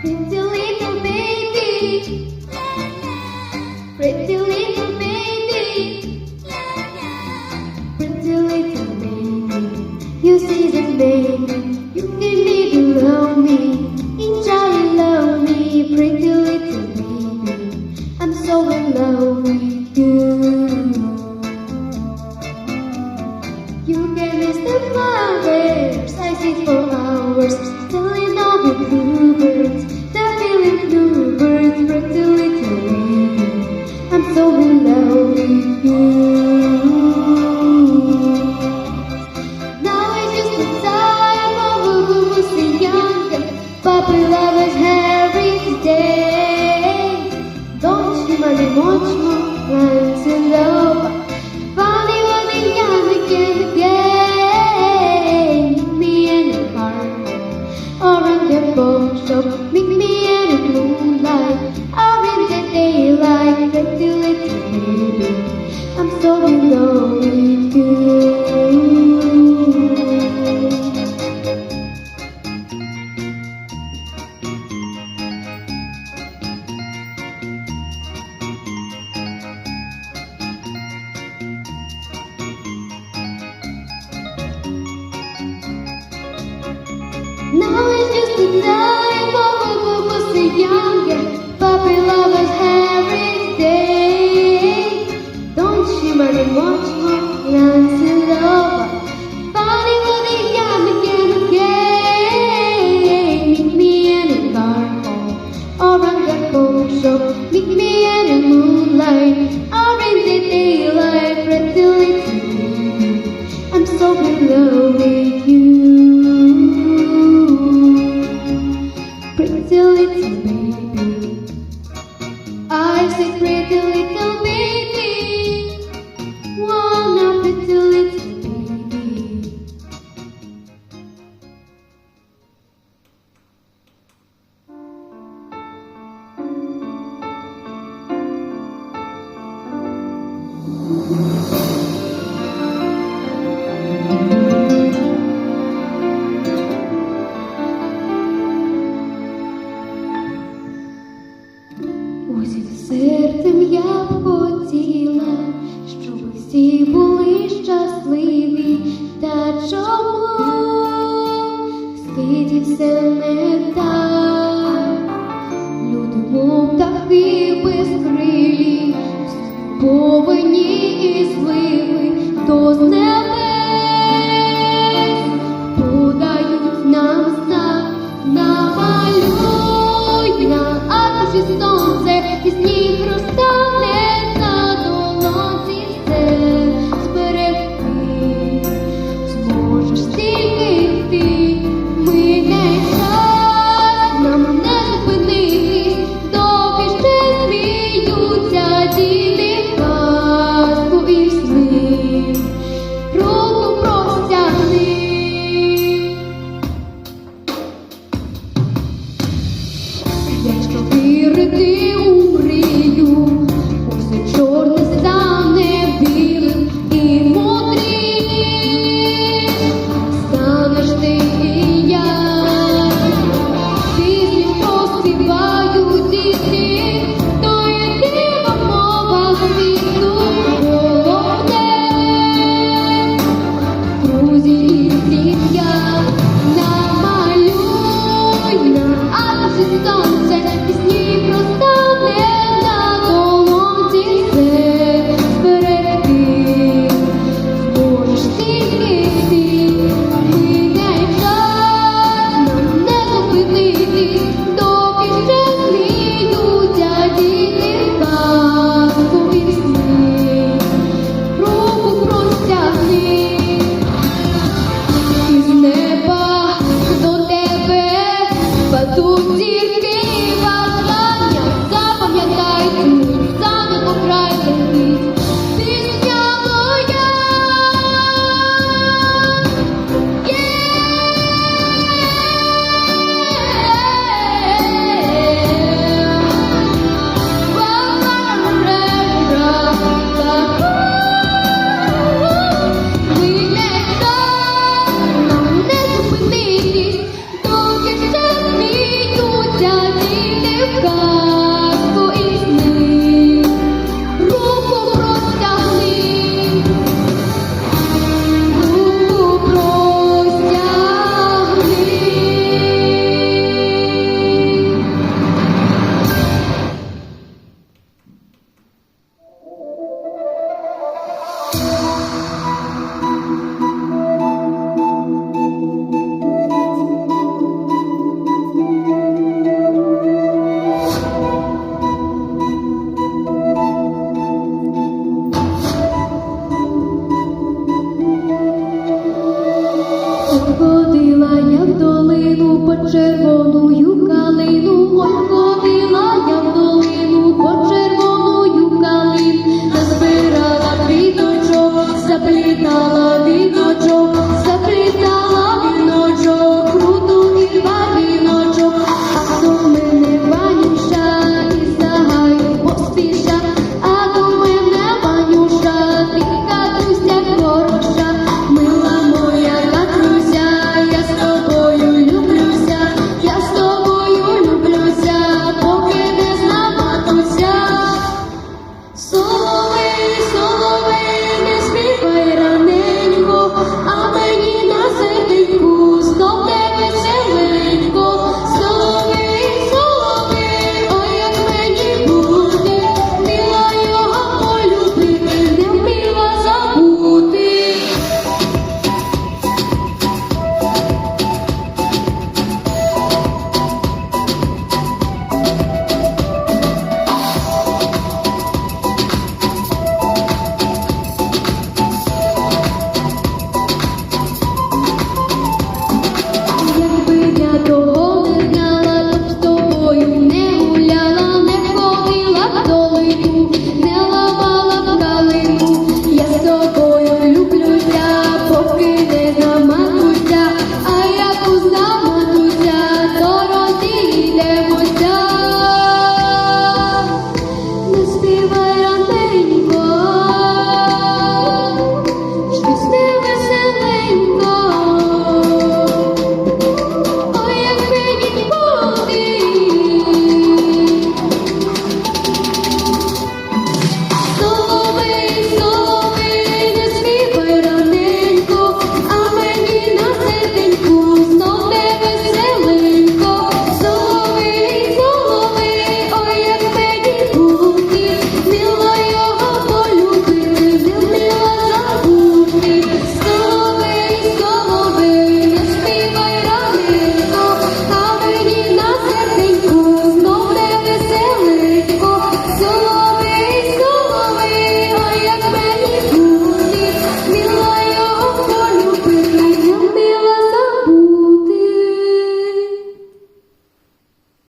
Pretty little baby. Pretty little baby. Pretty little baby. You see the baby. You privada. little baby. I say pretty серцем я б хотіла, щоб всі були щасливі, та чому? Світі все не так, люди мов птахи без крилі, повинні і зливи, то з не. melody Ходила я в долину по червоную калину,